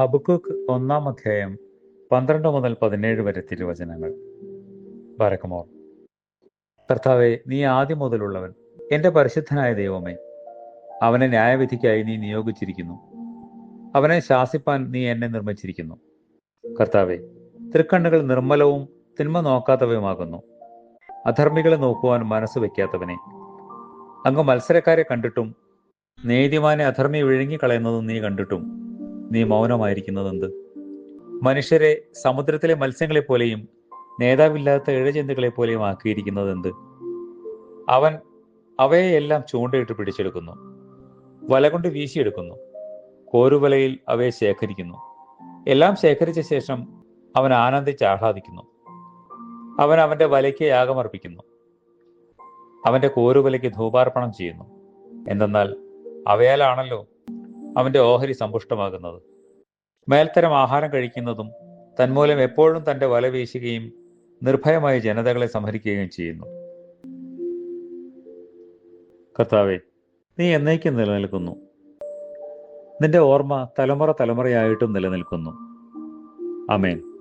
ഹബക്കുക്ക് ഒന്നാം അധ്യായം പന്ത്രണ്ട് മുതൽ പതിനേഴ് വരെ തിരുവചനങ്ങൾ. ബരക്കമോർ കർത്താവെ നീ ആദ്യം മുതലുള്ളവൻ. എന്റെ പരിശുദ്ധനായ ദൈവമേ അവനെ ന്യായവിധിക്കായി നീ നിയോഗിച്ചിരിക്കുന്നു. അവനെ ശാസിപ്പാൻ നീ എന്നെ നിർമ്മിച്ചിരിക്കുന്നു. കർത്താവെ തൃക്കണ്ണുകൾ നിർമ്മലവും തിന്മ നോക്കാത്തവയുമാകുന്നു. അധർമ്മികളെ നോക്കുവാൻ മനസ്സ് വയ്ക്കാത്തവനെ. അങ്ങ് മത്സരക്കാരെ കണ്ടിട്ടും നീതിമാനെ അധർമ്മി വിഴുങ്ങിക്കളയുന്നതും നീ കണ്ടിട്ടും. നീ മൗനമായിരിക്കുന്നതെന്ത്? മനുഷ്യരെ സമുദ്രത്തിലെ മത്സ്യങ്ങളെ പോലെയും നേതാവില്ലാത്ത ഇഴജന്തുക്കളെ പോലെയും ആക്കിയിരിക്കുന്നതെന്ത്? അവൻ അവയെയെല്ലാം ചൂണ്ടയിട്ട് പിടിച്ചെടുക്കുന്നു വല കൊണ്ട് വീശിയെടുക്കുന്നു കോരുവലയിൽ അവയെ ശേഖരിക്കുന്നു. എല്ലാം ശേഖരിച്ച ശേഷം അവൻ ആനന്ദിച്ച് ആഹ്ലാദിക്കുന്നു. അവൻ അവന്റെ വലയ്ക്ക് യാഗമർപ്പിക്കുന്നു. അവന്റെ കോരുവലയ്ക്ക് ധൂപാർപ്പണം ചെയ്യുന്നു. എന്തെന്നാൽ അവയാലാണല്ലോ അവന്റെ ഓഹരി സമ്പുഷ്ടമാകുന്നത്. മേൽത്തരം ആഹാരം കഴിക്കുന്നതും തന്മൂലം എപ്പോഴും തന്റെ വല വീശുകയും നിർഭയമായി ജനതകളെ സംഹരിക്കുകയും ചെയ്യുന്നു. കർത്താവെ നീ എന്നേക്കും നിലനിൽക്കുന്നു. നിന്റെ ഓർമ്മ തലമുറ തലമുറയായിട്ടും നിലനിൽക്കുന്നു. അമേൻ